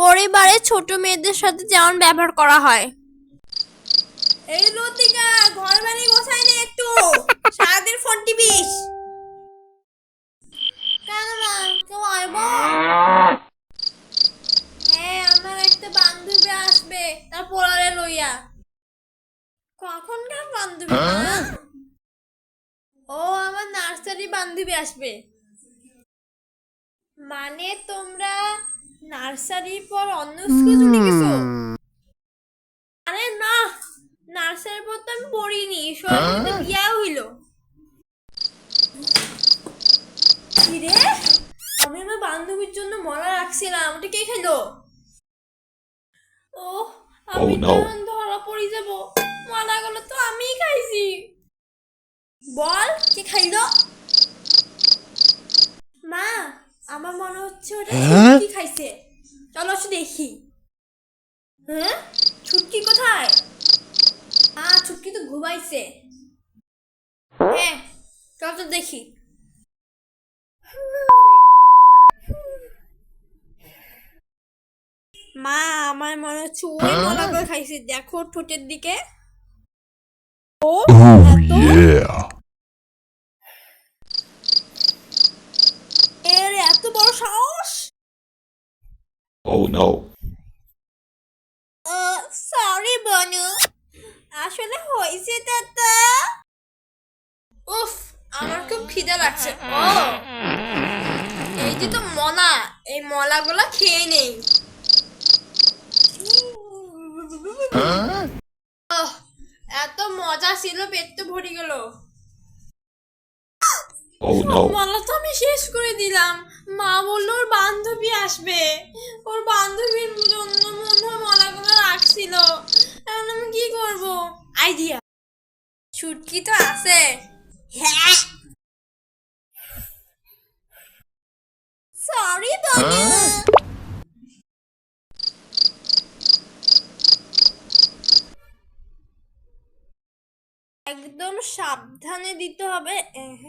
পরিবারে ছোট মেয়েদের সাথে যেমন ব্যবহার করা হয়। এই লতিকা ঘর বাড়ি গোছাই নে একটু। সারাদিন ফোন টিপিস। কেন না কেউ আইব হ্যাঁ আমার একটা বান্ধবী আসবে, তার পোলারে লইয়া। কখনকার বান্ধবী ও আমার নার্সারি বান্ধবী আসবে। মানে তোমরা নার্সারির পর অন্য স্কুল চলে গেছো? আরে না নার্সারির পর তো আমি পড়িনি সবাই বিয়া হইল। কিরে? আমি আমার বান্ধবীর জন্য মরা রাখছিলাম ওটা কে খেলো? ও আমি Oh, no. তো এখন ধরা পড়ে যাব মালাগুলো তো আমিই খাইছি। বল কে খাইলো? মা আমার মনে হচ্ছে ওটা হ্যাঁ? ছুটকি খাইছে। চলো একটু দেখি। হ্যাঁ? ছুটকি কোথায়? আ ছুটকি তো ঘুমাইছে। হ্যাঁ চল তো দেখি। মা আমার মনে হচ্ছে ওই মলা করে খাইছে। দেখো ঠোঁটের দিকে। ও Oh এত yeah. এর এত বড় সাহস Oh no. সরি বনু আসলে হয়েছে তো? উফ আমার খুব খিদে লাগছে। ও এই যে তো মলা এই মলাগুলো খেয়ে নেই। এত মজা ছিল পেট তো ভরে গেল। Oh no. মালা তো আমি শেষ করে দিলাম। মা বলল ওর বান্ধবী আসবে। ওর বান্ধবীর জন্য মনে হয় রাখছিল। এখন আমি কি করব? আইডিয়া ছুটকি তো আছে। হ্যাঁ। সরি একদম সাবধানে দিতে হবে। এহ,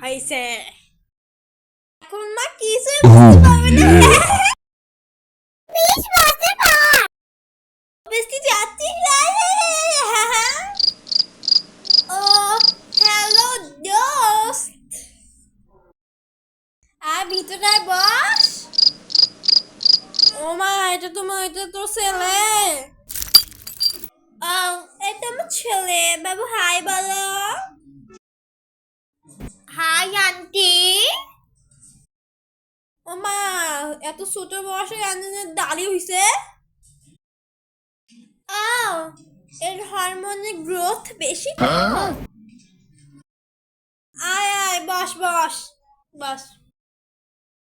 হয়েছে। এখন মা কিছুই বুঝতে পারবে না। বেশ বুঝতে পার বেশি যাচ্ছিস ও হ্যালো দোস্ত। আর ভিতরে বস। ও মা এটা তোমার এটা তোর ছেলে। ও এটা আমার ছেলে। বাবু হাই বলো। এত ছোট বয়সে আন্টির দাড়ি হইছে? ও এর হরমোনের গ্রোথ বেশি আয় আয় বস বস বস।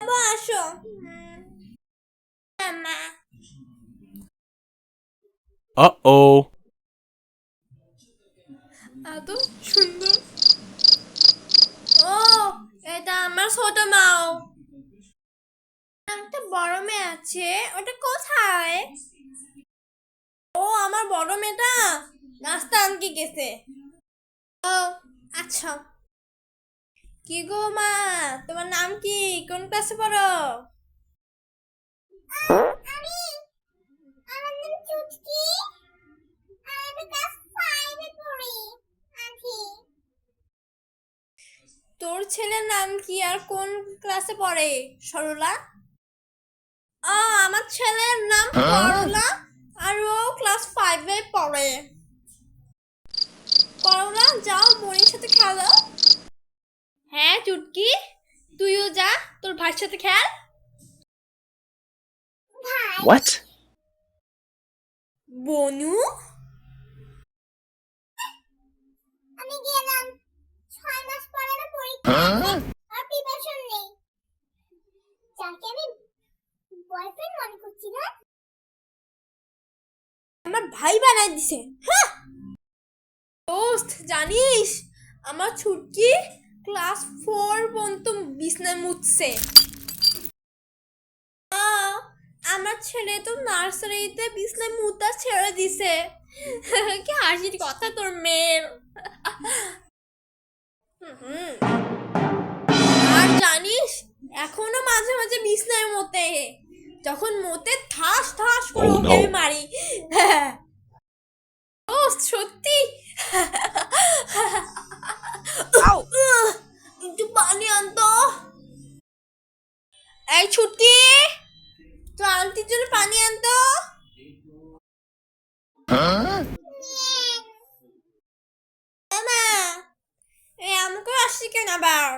বসো মা Uh oh. এত সুন্দর ও এটা আমার ছোট মাও একটা আছে ওটা কোথায়? ও আমার বড় মেয়েটা নাস্তা আনকে গেছে। ও আচ্ছা। কি গো মা তোমার নাম কি? কোন ক্লাসে পড়ো? আমি আমার নাম চুটকি। আমি ক্লাস 5 এ পড়ি আছি তোর ছেলের নাম কি? আর কোন ক্লাসে পড়ে? সরলা? আমার ছেলের নাম করলা আর ও ক্লাস 5 এ পড়ে। করলা যাও বোনের সাথে খেলো হ্যাঁ চুটকি তুইও যা তোর ভাইয়ের সাথে খেল। What? বনু? আমি গেলাম। ছয় মাস পরে আমার পরীক্ষা আর প্রিপারেশন নেই যাকে আমি বয়ফ্রেন্ড মনে করছি না আমার ভাই বানাই দিছে। হ্যাঁ দোস্ত জানিস আমার ছুটকি ক্লাস ফোর পর্যন্ত বিছনায় মুছছে। আমার ছেলে তো নার্সারিতে বিছনায় মুতা ছেড়ে দিছে। কি হাসির কথা তোর মেয়ের। আর জানিস এখনও মাঝে মাঝে বিছনায় মতে। যখন মোতে ঠাস ঠাস করে Oh, ওকে মারি। হ্যাঁ ও সত্যি? একটু পানি আনতো এই ছুটকি তো আন্টির জন্য পানি আনতো এই আমাকেও আসছি কেন আবার?